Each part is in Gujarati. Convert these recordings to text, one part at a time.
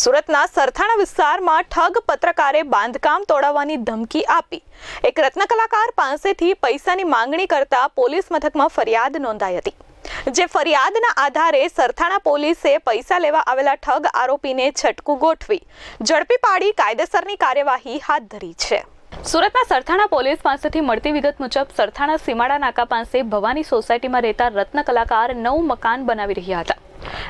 સુરતના સરથાણા વિસ્તારમાં ઠગ પત્રકારે બાંધકામ તોડાવવાની ધમકી આપી. એક રત્ન કલાકાર પાસેથી પૈસાની માંગણી કરતા પોલીસ મથકમાં ફરિયાદ નોંધાઈ હતી. જે ફરિયાદના આધારે સરથાણા પોલીસે પૈસા લેવા આવેલા ઠગ આરોપીને છટકું ગોઠવી. ઝડપી પાડી કાયદેસરની કાર્યવાહી હાથ ધરી છે. સુરતના સરથાણા પોલીસ પાસેથી મળતી વિગત મુજબ સરથાણા સીમાડા નાકા પાસે ભવાની સોસાયટીમાં રહેતા રત્ન કલાકાર નવું મકાન બનાવી રહ્યા હતા.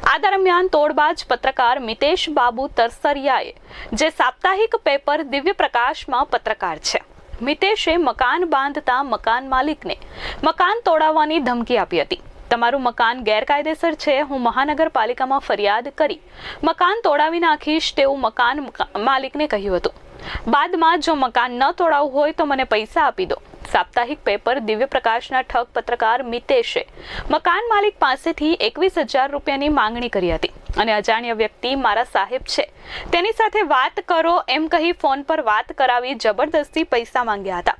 આ દરમિયાન તોડબાજ પત્રકાર મિતેશ બાબુ તરસરિયાએ, જે સાપ્તાહિક પેપર દિવ્ય પ્રકાશમાં પત્રકાર છે. મિતેશે મકાન બાંધતા મકાન માલિકને મકાન તોડાવવાની ધમકી આપી હતી. તમારું મકાન ગેરકાયદેસર છે, હું મહાનગરપાલિકામાં ફરિયાદ કરી મકાન તોડાવી નાખીશ તેવું મકાન માલિકને કહ્યું હતું. બાદમાં જો મકાન ન તોડાવવું હોય તો મને પૈસા આપી દો. સાપ્તાહિક પેપર દિવ્ય પ્રકાશના ઠગ પત્રકાર મિતેશે મકાન માલિક પાસેથી એકવીસ હજાર રૂપિયાની માંગણી કરી હતી. અને અજાણ્યા વ્યક્તિ મારા સાહેબ છે. તેની સાથે વાત કરો એમ કહી ફોન પર વાત કરાવી જબરદસ્તી પૈસા માંગ્યા હતા.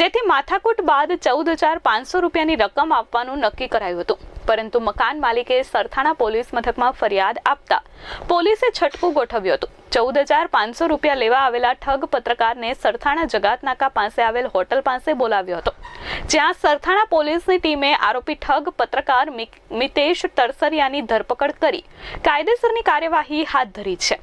જેથી માથાકૂટ બાદ ચૌદ હજાર પાંચસો રૂપિયાની રકમ આપવાનું નક્કી કરાયું હતું. પરંતુ મકાન માલિકે સરથાણા પોલીસ મથકમાં ફરિયાદ આપતા પોલીસે છટકું ગોઠવ્યું હતું. ચૌદ હજાર પાંચસો રૂપિયા લેવા આવેલા ઠગ પત્રકારને સરથાણા જગાતનાકા પાસે આવેલ હોટલ પાસે બોલાવ્યો હતો, જ્યાં સરથાણા પોલીસની ટીમે આરોપી ઠગ પત્રકાર મિતેશ તરસરિયાની ધરપકડ કરી, કાયદેસરની કાર્યવાહી હાથ ધરી છે.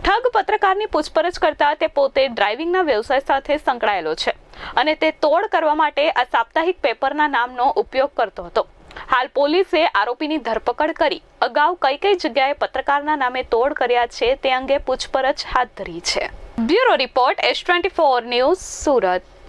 ઠગ પત્રકારની પૂછપરછ કરતા તે પોતે ડ્રાઇવિંગના વ્યવસાય સાથે સંકળાયેલો છે અને તે તોડ કરવા માટે આ સાપ્તાહિક પેપરના નામનો ઉપયોગ કરતો હતો. હાલ પોલીસે આરોપીની ધરપકડ કરી. અગાઉ કઈ કઈ જગ્યાએ પત્રકારના નામે તોડ કર્યા છે તે અંગે પૂછપરછ હાથ ધરી છે. Bureau report S twenty four news Surat.